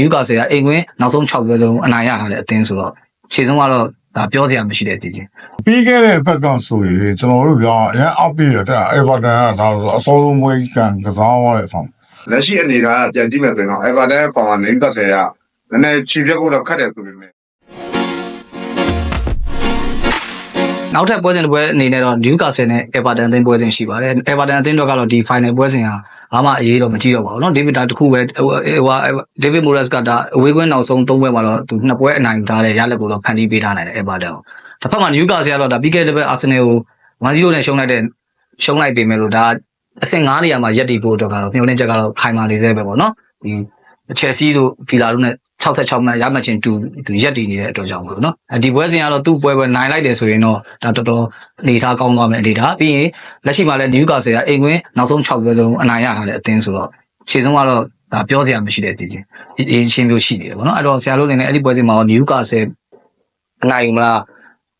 နယူကာဆယ်ကအိမ်ကွင်းနောက်ဆုံး6ပွဲဆုံးအနိုင်ရထားတဲ့အသင်းဆိုတော့ခြေဆုံးကတော့ဒါပြောစရာမရှိတဲ့တည်ချင်းပြီးခဲ့တဲ့ဘက်ကဆိုရင်ကျွန်တော်တို့ကအရင်အောက်ပြီးရတဲ့ Everton ကဒါဆိုအစောဆုံးမွေးကန်ကစားရတဲ့အဆောင်လက်ရှိအနေထားကပြန်ကြည့်မယ်ဆိုရင်တော့ Everton ဖောင်ကနေတက်ဆယ်ကနည်းနည်းချီပြတ်ဖို့တော့ခက်တယ်ဆိုပေမဲ့ နောက်ထပ်ပွဲစဉ်တစ်ပွဲအနေနဲ့တော့နယူကာဆယ်နဲ့အေဗာတန်အသင်းပွဲစဉ်ရှိပါတယ်အေဗာတန်အသင်းတော့ကတော့ဒီ final ပွဲစဉ်ဟာဘာမှအရေးတော့မကြည့်တော့ပါဘူးเนาะဒေးဗစ်ဒါတခုပဲဟိုဟိုဒေးဗစ်မိုရက်စ်ကဒါအဝေးကွင်းနောက်ဆုံး၃ပွဲမှာတော့သူနှစ်ပွဲအနိုင်ထားတဲ့ရလက်ကိုတော့ဖန်တီးပေးထားနိုင်တယ်အေဗာတန်ကိုတစ်ဖက်မှာနယူကာဆယ်ကတော့ဒါပြီးခဲ့တဲ့ဘက်အာဆင်နယ်ကို1-0နဲ့ရှုံးလိုက်တဲ့ရှုံးလိုက်ပေမဲ့လို့ဒါအဆင့်9နေရာမှာရက်တီဖို့တော့ကတော့မျှော်လင့်ချက်ကတော့ခိုင်မာနေတဲ့ပဲပေါ့เนาะဒီချယ်ဆီတို့ဖီလာတို့နဲ့ 66မှတ်ရမှတ်ချင်းတူသူရက်တည်နေတဲ့အတွက်ကြောင့်ပေါ့နော်အဲဒီပွဲစဉ်ကတော့သူ့ပွဲပွဲနိုင်လိုက်တယ်ဆိုရင်တော့ဒါတော်တော်အနေထားကောင်းသွားမယ်အနေထားပြီးရင်လက်ရှိမှာလည်းနယူကာဆယ်ကအိမ်ကွင်းနောက်ဆုံး6ပွဲဆုံးအနိုင်ရထားတဲ့အသင်းဆိုတော့ခြေဆုံးကတော့ဒါပြောစရာမရှိတဲ့တည်ချင်းဒီအချင်းမျိုးရှိနေတယ်ပေါ့နော်အဲ့တော့ဆရာတို့လည်းအဲ့ဒီပွဲစဉ်မှာနယူကာဆယ်အနိုင်မလား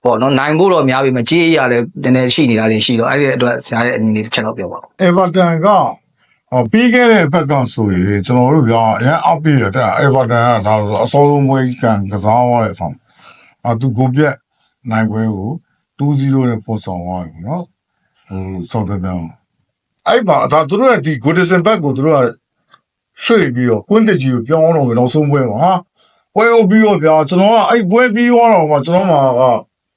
ပေါ့နော်နိုင်ဖို့တော့များပြီမကြေးရလည်းနည်းနည်းရှိနေတာတွေရှိတော့အဲ့ဒီအတွက်ဆရာရဲ့အမြင်လေးတစ်ချက်တော့ပြောပါဦး Everton က ဟောပြီးခဲ့တဲ့ဘက်ကဆိုရင်ကျွန်တော်တို့ကအရင်အောက်ပြီးရတဲ့ Everton ကဒါဆိုအစောဆုံးမွေးကန်ကစားရတဲ့အဆောင်အတူကိုပြက်နိုင်ပွဲကို2-0နဲ့ပို့ဆောင်သွားပြီနော်ဟိုဆောက်တဲ့ပြောင်းအဲ့ပါဒါသူတို့ကဒီ Goodison back ကိုသူတို့ကရွှေ့ပြီးတော့ကွင်းတကြီးကိုပြောင်းအောင်လို့နောက်ဆုံးပွဲမှာဟာပွဲကိုပြီးတော့ဗျာကျွန်တော်ကအဲ့ပွဲပြီးသွားတော့မှကျွန်တော်မှာက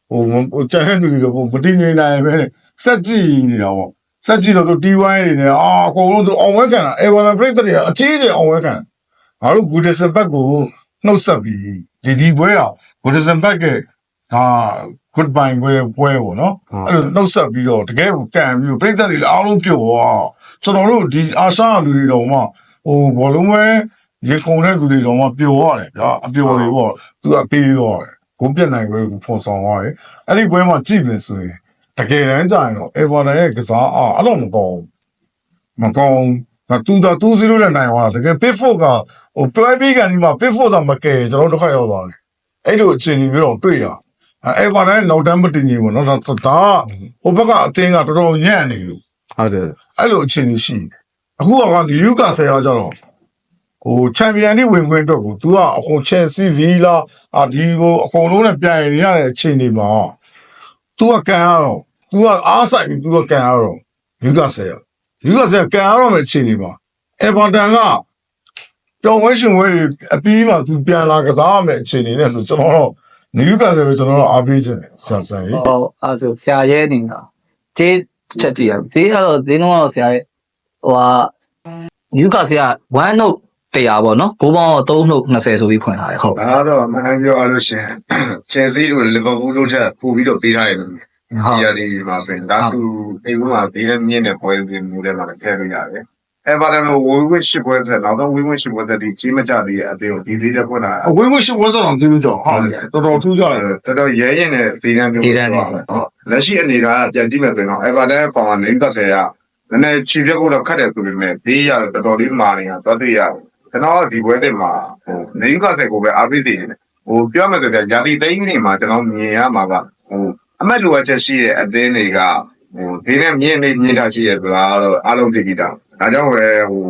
ဟိုဟိုကျန်တဲ့လူတွေတော့မတည်ငြိမ်နိုင်ပဲစက်ကြည့်နေတာပေါ့ စက်ကြည့်တော့သူ T1 နေနေအာအကုန်လုံးသူအောင်ဝဲခံတာ Everton ပြိတ္တတွေကအကြီးတွေအောင်ဝဲခံငါတို့ Goodison Back ကိုနှုတ်ဆက်ပြီးဒီဒီပွဲอ่ะ Goodison Back ကဒါ goodbye ပွဲပွဲပေါ့နော်အဲ့လိုနှုတ်ဆက်ပြီးတော့တကယ်ကိုကန်ပြီးပြိတ္တတွေလည်းအားလုံးပျော်သွားကျွန်တော်တို့ဒီအာရှလူတွေတော့မှဟိုဘောလုံးပဲရေခုန်တဲ့သူတွေတော့မှပျော်ရတယ်ဗျာအပျော်တွေပေါ့သူကပေးသွားတယ်ကိုပြက်နိုင်ပွဲကိုဖော်ဆောင်သွားတယ်အဲ့ဒီပွဲမှာကြည့်ပြီဆိုရင် တကယ်တမ်းကျရင်တော့ Everton ရဲ့ကစားအားအဲ့လိုမကောင်းဘူးမကောင်းဘူးတူတာ2-0နဲ့နိုင်သွားတာတကယ် Pickford ကဟိုပွဲပြီးကန်ဒီမှာ Pickford ကမကယ်ကျွန်တော်တို့တစ်ခါရောက်သွားတယ်အဲ့လိုအခြေအနေမျိုးတော့တွေ့ရအဲ Everton ရဲ့နောက်တန်းမတင်ကြီးပေါ့နော်ဒါဒါဟိုဘက်ကအသင်းကတော်တော်ညံ့နေလို့ဟုတ်တယ်အဲ့လိုအခြေအနေရှိအခုကဒီယူကာဆယ်ကကြတော့ဟိုချန်ပီယံလိဝင်ခွင့်အတွက်ကို तू ကအခု Chelsea Villa အာဒီကိုအကုန်လုံးနဲ့ပြိုင်နေရတဲ့အခြေအနေမှာ သူကကန်ရတော့သူကအားဆိုင်ပြီးသူကကန်ရတော့ယူကဆယ်ယူကဆယ်ကန်ရတော့မယ့်အချိန်ဒီမှာအေဗာတန်ကတော်ဝဲရှင်ဝဲတွေအပြီးမှသူပြန်လာကစားရမယ့်အချိန်နေနဲ့ဆိုကျွန်တော်တော့နယူကာဆယ်ကိုကျွန်တော်တို့အားပေးခြင်းဆန်ဆန်ကြီးဟုတ်အဲ့ဆိုဆရာရဲ့နေတော့ဒေးချက်ကြည့်ရအောင်ဒေးကတော့ဒေးတော့ဆရာရဲ့ဟိုဟာနယူကာဆယ်က one note တရားပေါ့နော်ကိုပေါင်းတော့3 note 20ဆိုပြီးဖွင့်ထားတယ်ဟုတ်ဒါကတော့မန်ပြောရလို့ရှင် Chelsea တို့ Liverpool တို့ထက်ပိုပြီးတော့ပေးထားရတယ်ဟုတ်ဒီရည်မှာဆိုရင်ဒါသူအိမ်မှာဘေးနဲ့မြင့်တဲ့ပွဲတွေမျိုးတွေမှာလည်းထည့်လို့ရတယ်။ Everton ကိုဝေဝင်းရှိပွဲဆက်နောက်တော့ဝေဝင်းရှိပွဲဆက်ဒီကြီးမကြသေးတဲ့အသေးကိုဒီသေးတဲ့ပွဲလာအဝေးဝရှိဝဲတော့သိလို့ကြောဟုတ်တော်တော်ထူးကြတယ်တော်တော်ရဲရင်တဲ့ဘေးနဲ့မျိုးလက်ရှိအနေထားကပြန်ကြည့်မယ်ဆိုရင်တော့ Everton ဖောင်ကနေတက်ဆယ်ကနည်းနည်းချီပြတ်ဖို့တော့ခက်တယ်ဆိုပေမဲ့ဘေးရတော်တော်လေးမာနေတာသွားတွေ့ရတယ်။ ကျွန်တော်ဒီပွဲတွေမှာဟိုနေကဆယ်ကိုပဲအားပေးနေတယ်။ဟိုပြောမယ်ဆိုရင်ဂျာတီသိန်းနေမှာကျွန်တော်မြင်ရမှာကဟိုအမက်လိုအပ်ချက်ရှိတဲ့အသင်းတွေကဟိုဒီနဲ့မြင့်နေမြင့်တာရှိရဆိုတာတော့အားလုံးသိကြတာ။ဒါကြောင့်ပဲဟို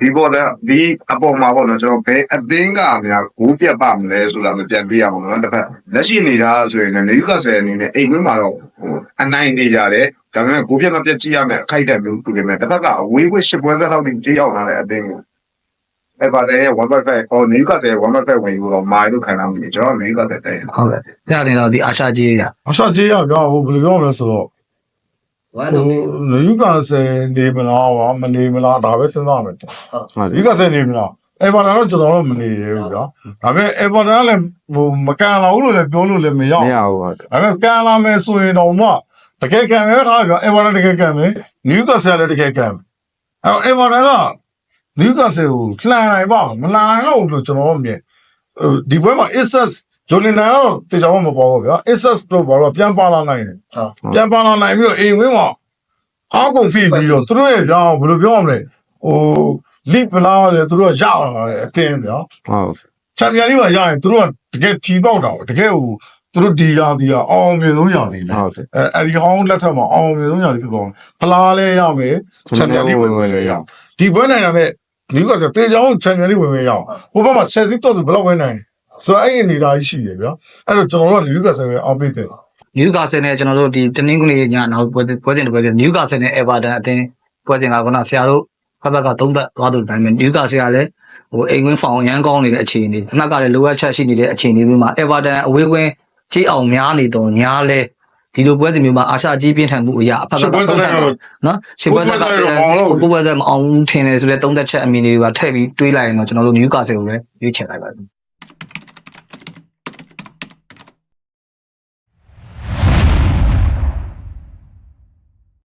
ဒီပေါ်တဲ့ဒီအပေါ်မှာပေါ့နော်ကျွန်တော်ဘယ်အသင်းကများဂိုးပြတ်ပါမလဲဆိုတာမပြန်ပြရအောင်နော်တစ်ဖက်လက်ရှိနေတာဆိုရင်လည်းနေကဆယ်အနေနဲ့အိမ်ဝင်းမှာတော့ဟိုအနိုင်နေကြတယ်ဒါပေမဲ့ဂိုးပြတ်မပြတ်ကြည့်ရမယ်အခိုက်အတန့်မျိုးတူနေမယ်တစ်ဖက်ကအဝေးဝေးရှစ်ပွဲသက်တော့ဒီကြေးအောင်လာတဲ့အသင်းကို အဲ့ပါတဲ့1.5ဟိုနေကတဲ့1.5ဝင်ယူတော့မာလို့ခံရမှာကျွန်တော်နေကတဲ့တဲ့ဟုတ်ကဲ့ဆရာအနေနဲ့တော့ဒီအာရှကြီးရအရှကြီးရဗျာဟိုဘယ်လိုပြောမလဲဆိုတော့1ဟို note ယူကာဆယ်နေမလားပါမနေမလားဒါပဲစဉ်းစားမယ်ဟုတ်တယ်ယူကာဆယ်နေမလားအေဗာတန်တော့ကျွန်တော်တော့မနေရဘူးဗျာဒါပေမဲ့အေဗာတန်ကလည်းဟိုမကန်လာဘူးလို့လည်းပြောလို့လည်းမရမဘူးရဘူးဟုတ်တယ်ဒါပေမဲ့ကန်လာမယ်ဆိုရင်တော့မှတကယ်ကန်မယ်ထားဗျာအေဗာတန်တကယ်ကန်မယ်နယူကာဆယ်လည်းတကယ်ကန်မယ်အဲ့တော့အေဗာတန်က နယူကာဆယ်ကိုလှန်နိုင်ပါမလှန်နိုင်တော့ဘူးလို့ကျွန်တော်တို့မြင်ဒီဘက်မှာ SS ဂျိုလီနာတော့တေချာမမပေါ်ဘူးဗျာ SS လို့ဘာလို့ပြန်ပါလာနိုင်တယ်ဟုတ်ပြန်ပါလာနိုင်ပြီးတော့အိမ်ဝင်းမှာအားကုန်ဖိပြီးတော့သူတို့ရဲ့ကြောင်းဘယ်လိုပြောရမလဲဟိုလိပလာလေသူတို့ကရလာတယ်အတင်းဗျာဟုတ်ချန်ပီယံလိမှာရရင်သူတို့ကတကယ်ထီပေါက်တာတကယ်ဟိုသူတို့ဒီရာဒီရာအောင်မြင်ဆုံးရာဒီလေဟုတ်တယ်အဲအဲဒီဟောင်းလက်ထက်မှာအောင်မြင်ဆုံးရာဒီဖြစ်သွားတယ်ဖလားလဲရမယ်ချန်ပီယံလိဝင်ဝင်လဲရဒီဘွဲနိုင်ငံနဲ့ ဒီကတေချောင်းချန်ပီယံလိဝင်ဝင်ရအောင်ဟိုဘက်မှာချက်စီတော့သူဘယ်လောက်ဝင်နိုင်လဲဆိုတော့အဲ့ဒီအနေအထားကြီးရှိတယ်ဗျာအဲ့တော့ကျွန်တော်တို့ကဒီကဆယ်ပဲအောက်ပေးတယ်နယူကာဆယ်နဲ့ကျွန်တော်တို့ဒီတနင်္ဂနွေညနောက်ပွဲပွဲစဉ်တစ်ပွဲပြနယူကာဆယ်နဲ့အေဗာတန်အတင်းပွဲစဉ်ကခုနဆရာတို့ဖက်ဖက်ကသုံးသက်သွားလို့တိုင်းမဲ့နယူကာဆယ်ကလည်းဟိုအိမ်ဝင်းဖောင်ရမ်းကောင်းနေတဲ့အခြေအနေအမှတ်ကလည်းလိုအပ်ချက်ရှိနေတဲ့အခြေအနေမျိုးမှာအေဗာတန်အဝေးကွင်းကြီးအောင်များနေတော့ညားလဲ ဒီလိုပွဲစဉ်မျိုးမှာအာရှကြီးပြင်းထန်မှုအရာအဖက်ဖက်ကသုံးသက်နော်ရှစ်ပွဲသက်ကကိုပွဲသက်မအောင်ထင်တယ်ဆိုလဲသုံးသက်ချက်အမီတွေကထည့်ပြီးတွေးလိုက်ရင်တော့ကျွန်တော်တို့နယူကာဆယ်ကိုလည်းရွေးချယ်လိုက်ပါ